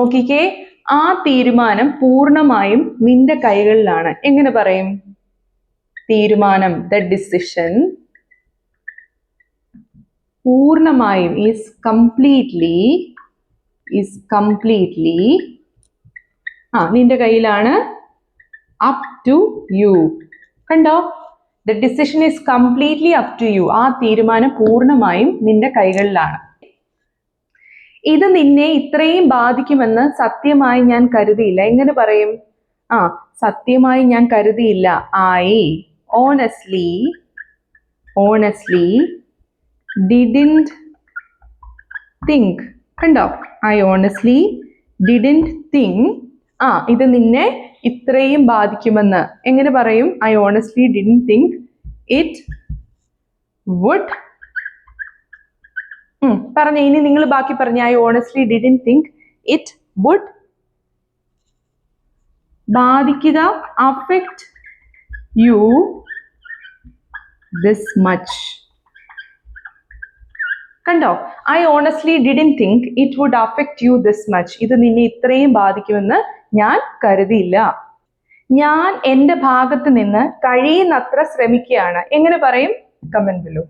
നോക്കിക്കേ ആ തീരുമാനം പൂർണമായും നിന്റെ കൈകളിലാണ്. എങ്ങനെ പറയും? തീരുമാനം ദ ഡിസിഷൻ പൂർണമായും ഈസ് കംപ്ലീറ്റ്ലി ഈസ് കംപ്ലീറ്റ്ലി ആ നിന്റെ കയ്യിലാണ് അപ് ടു യു കണ്ടോ? The decision is completely up to you ആ തീരുമാനം പൂർണമായും നിന്റെ കൈകളിലാണ്. ഇത് നിന്നെ ഇത്രയും ബാധിക്കുമെന്ന് സത്യമായി ഞാൻ കരുതിയില്ല. എങ്ങനെ പറയും? ആ സത്യമായി ഞാൻ കരുതിയില്ല. I honestly honestly didn't think കണ്ടോ? ഐ ഓണസ്റ്റ്ലി ഡിഡിന്റ് തിങ്ക് ആ ഇത് നിന്നെ ഇത്രയും ബാധിക്കുമെന്ന്. എങ്ങനെ പറയും? I honestly didn't think it would പറഞ്ഞ ഇനി നിങ്ങൾ ബാക്കി പറഞ്ഞ I honestly didn't think it would ബാധിക്കുക അഫക്റ്റ് യു ദിസ് മച്ച് കണ്ടോ? I honestly didn't think it would affect you this much ഇത് നിന്നെ ഇത്രയും ബാധിക്കുമെന്ന് ഞാൻ കരുതിയില്ല. ഞാൻ എന്റെ ഭാഗത്ത് നിന്ന് കഴിയുന്നത്ര ശ്രമിക്കുകയാണ്. എങ്ങനെ പറയും? Comment below